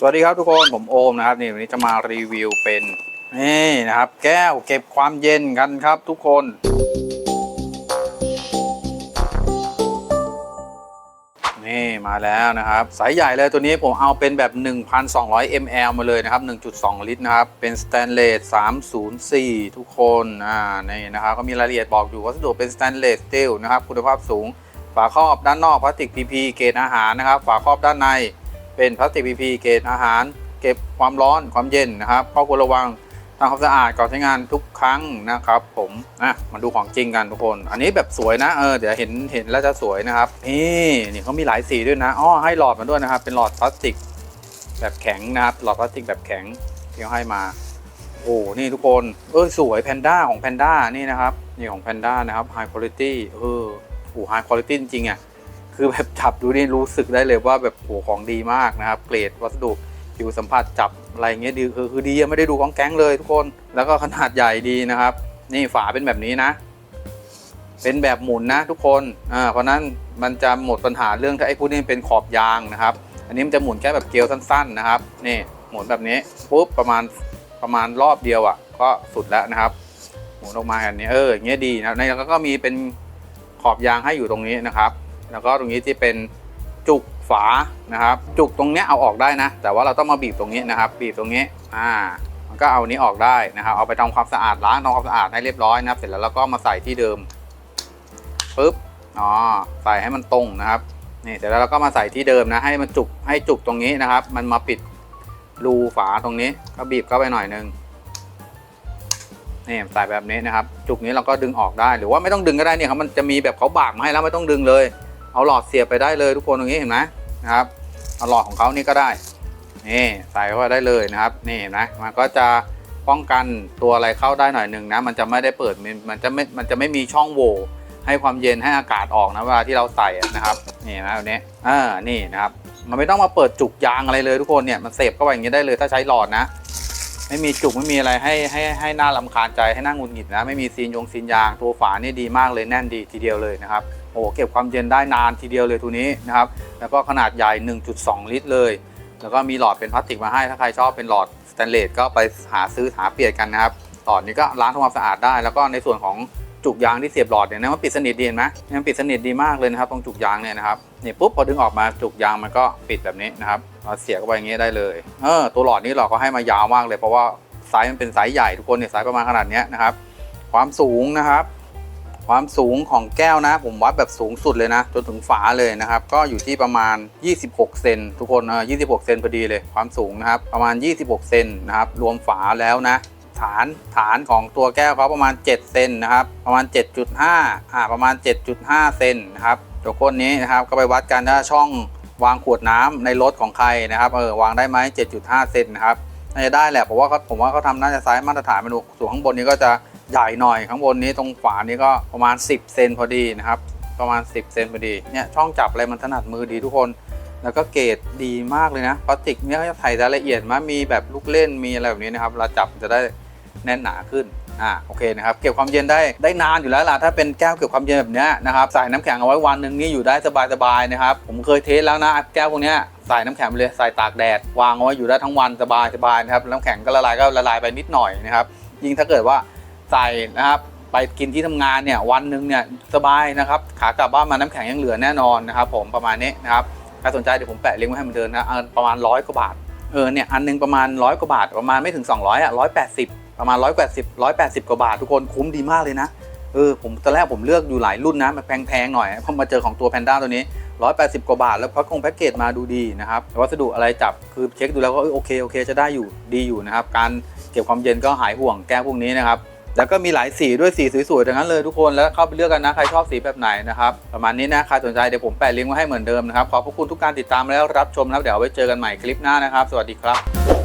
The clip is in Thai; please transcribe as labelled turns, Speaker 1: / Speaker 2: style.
Speaker 1: สวัสดีครับทุกคนผมโอมนะครับนี่วันนี้จะมารีวิวเป็นนี่นะครับ แก้วเก็บความเย็นกันครับทุกคน นี่มาแล้วนะครับ สายใหญ่เลยตัวนี้ผมเอาเป็นแบบ 1,200 ml มาเลยนะครับ 1.2 ลิตรนะครับ เป็นสแตนเลส304 ทุกคนอ่านี่นะครับ ก็มีรายละเอียดบอกอยู่วัสดุเป็นสแตนเลสสตีลนะครับ คุณภาพสูง ฝาครอบด้านนอกพลาสติก PP เกรดอาหารนะครับ ฝาครอบด้านใน เป็นพลาสติก PP เกรดอาหาร เก็บความร้อนความเย็นนะครับข้อควรระวังทำความสะอาดก่อนใช้งานทุกครั้งนะครับผมอะมาดูของจริงกันทุกคน อันนี้แบบสวยนะเออเดี๋ยวเห็นเห็นแล้วจะสวยนะครับนี่นี่เขามีหลายสีด้วยนะอ๋อให้หลอดมาด้วยนะครับ เป็นหลอดพลาสติกแบบแข็งนะครับ หลอดพลาสติกแบบแข็งที่เขาให้มาโอ้นี่ทุกคนเออสวยแพนด้าของแพนด้านี่นะครับนี่ของแพนด้านะครับ High Quality เออโอ้ High Quality จริงอะ คือแบบจับดูนี่รู้สึกได้เลยว่าแบบโหของดีมากนะครับเกรดวัสดุผิวสัมผัสจับอะไรเงี้ยดีคือคือดีไม่ได้ดูของแก๊งเลยทุกคนแล้วก็ขนาดใหญ่ดีนะครับ นี่ฝาเป็นแบบนี้นะ เป็นแบบหมุนนะทุกคนอ่าเพราะนั้นมันจะหมดปัญหาเรื่องถ้าไอ้พวกนี้เป็นขอบยางนะครับ อันนี้มันจะหมุนแค่แบบเกลียวสั้น ๆนะครับนี่หมุนแบบนี้ปุ๊บประมาณประมาณรอบเดียวอะ ก็สุดแล้วนะครับ หมุนออกมาแบบนี้เอออย่างเงี้ยดีนะในแล้วก็มีเป็นขอบยางให้อยู่ตรงนี้นะครับ แล้วก็ตรงนี้ที่เป็นจุกฝานะครับ จุกตรงเนี้ยเอาออกได้นะ แต่ว่าเราต้องมาบีบตรงนี้นะครับ บีบตรงนี้อ่ามันก็เอานี้ออกได้นะครับ เอาไปทำความสะอาดล้างทำความสะอาดให้เรียบร้อยนะครับ เสร็จแล้วเราก็มาใส่ที่เดิมปุ๊บอ๋อใส่ให้มันตรงนะครับนี่เสร็จแล้วเราก็มาใส่ที่เดิมนะให้มันจุกให้จุกตรงนี้นะครับ มันมาปิดรูฝาตรงนี้ก็บีบเข้าไปหน่อยนึงนี่ใส่แบบนี้นะครับ จุกนี้เราก็ดึงออกได้หรือว่าไม่ต้องดึงก็ได้เนี่ยครับมันจะมีแบบเขาบากมาให้แล้วไม่ต้องดึงเลย เอาหลอดเสียบไปได้เลยทุกคนตรงนี้เห็นไหมนะครับเอาหลอดของเขานี่ก็ได้นี่ใส่เข้าไปได้เลยนะครับนี่เห็นไหมมันก็จะป้องกันตัวอะไรเข้าได้หน่อยหนึ่งนะมันจะไม่ได้เปิดมันจะไม่มันจะไม่มีช่องโหว่ให้ความเย็นให้อากาศออกนะเวลาที่เราใส่นะครับนี่นะแบบนี้อ่านี่นะครับมันไม่ต้องมาเปิดจุกยางอะไรเลยทุกคนเนี่ยมันเสียบเข้าไปอย่างนี้ได้เลยถ้าใช้หลอดนะ ไม่มีจุกไม่มีอะไรให้ให้ให้หน้าลำคาญใจให้หน้างุดหงิดนะ ไม่มีซีนยงซีนยางตัวฝานี่ดีมากเลยแน่นดีทีเดียวเลยนะครับ โอ้เก็บความเย็นได้นานทีเดียวเลยตัวนี้นะครับแล้วก็ขนาดใหญ่ 1.2 ลิตรเลย แล้วก็มีหลอดเป็นพลาสติกมาให้ถ้าใครชอบเป็นหลอดสแตนเลสก็ไปหาซื้อหาเปลี่ยนกันนะครับหลอดนี้ก็ล้างทำความสะอาดได้ แล้วก็ในส่วนของจุกยางที่เสียบหลอดเนี่ยนะมันปิดสนิทดีเห็นไหมมันปิดสนิทดีมากเลยนะครับตรงจุกยางเนี่ยนะครับนี่ปุ๊บพอดึงออกมาจุกยางมันก็ปิดแบบนี้นะครับเราเสียบเข้าไปอย่างนี้ได้เลยเออตัวหลอดนี้เราก็ให้มายาวมากเลยเพราะว่าไซส์มันเป็นไซส์ใหญ่ทุกคนเนี่ยไซส์ประมาณขนาดเนี้ยนะครับความสูงนะครับ ความสูงของแก้วนะ ผมวัดแบบสูงสุดเลยนะ จนถึงฝาเลยนะครับ ก็อยู่ที่ประมาณ 26 เซนทุกคนเออ26 เซนพอดีเลยความสูงนะครับ ประมาณ 26 เซนนะครับรวมฝาแล้วนะฐานฐานของตัวแก้วเขาประมาณ 7 เซนนะครับ ประมาณ 7.5อ่าประมาณ 7.5 เซนนะครับตัวก้นนี้นะครับก็ไปวัดกันถ้าช่องวางขวดน้ำในรถของใครนะครับเออวางได้ไหม7.5 เซนนะครับน่าจะได้แหละเพราะว่าเขาผมว่าเขาทำน่าจะไซส์มาตรฐานเมาดูส่วนข้างบนนี้ก็จะ ใหญ่หน่อยข้างบนนี้ตรงฝานี้ก็ประมาณ 10 เซนพอดีนะครับ ประมาณ 10 เซนพอดีเนี่ยช่องจับอะไรมันถนัดมือดีทุกคน แล้วก็เกรดดีมากเลยนะพลาสติกเนี่ยเขาจะใส่รายละเอียดมามีแบบลูกเล่นมีอะไรแบบนี้นะครับเราจับจะได้แน่นหนาขึ้นอ่าโอเคนะครับเก็บความเย็นได้ได้นานอยู่แล้วล่ะถ้าเป็นแก้วเก็บความเย็นแบบเนี้ยนะครับใส่น้ำแข็งเอาไว้วันหนึ่งนี่อยู่ได้สบายๆนะครับผมเคยเทสแล้วนะแก้วพวกนี้ใส่น้ำแข็งไปเลยใส่ตากแดด วางเอาไว้อยู่ได้ทั้งวันสบายๆนะครับน้ำแข็งก็ละลายก็ละลายไปนิดหน่อยนะครับยิ่งถ้าเกิดว่า ใส่นะครับไปกินที่ทำงานเนี่ยวันหนึ่งเนี่ยสบายนะครับขากลับบ้านมาน้ำแข็งยังเหลือแน่นอนนะครับผมประมาณนี้นะครับใครสนใจเดี๋ยวผมแปะลิงก์ไว้ให้เหมันเดินนะเอาประมาณร้อยกว่าบาทเออเนี่ยอันหนึงประมาณร้อยกว่าบาทประมาณไม่ถึง 200อะร้อยแปดสิบประมาณร้อยแปดสิบร้อยแปดสิบกว่าบาททุกคนคุ้มดีมากเลยนะเออผมตอนแรกผมเลือกอยู่หลายรุ่นนะมันแพงๆหน่อยพอมาเจอของตัวแพนด้าตัวนี้180กว่าบาท แล้วแพ็คกงแพ็กเกจมาดูดีนะครับวัสดุอะไรจับคือเช็คดูแล้วก็โอเคโอเคจะได้อยู่ดีอยู่นะครับการเก็บความเย็นก็หายห่วงแก้วพวกนี้นะครับ แล้วก็มีหลายสีด้วยสีสวยๆทั้งนั้นเลยทุกคนแล้วเข้าไปเลือกกันนะใครชอบสีแบบไหนนะครับประมาณนี้นะใครสนใจเดี๋ยวผมแปะลิงก์ไว้ให้เหมือนเดิมนะครับขอบพระคุณทุกการติดตามแล้วรับชมแล้วเดี๋ยวไว้เจอกันใหม่คลิปหน้านะครับ สวัสดีครับ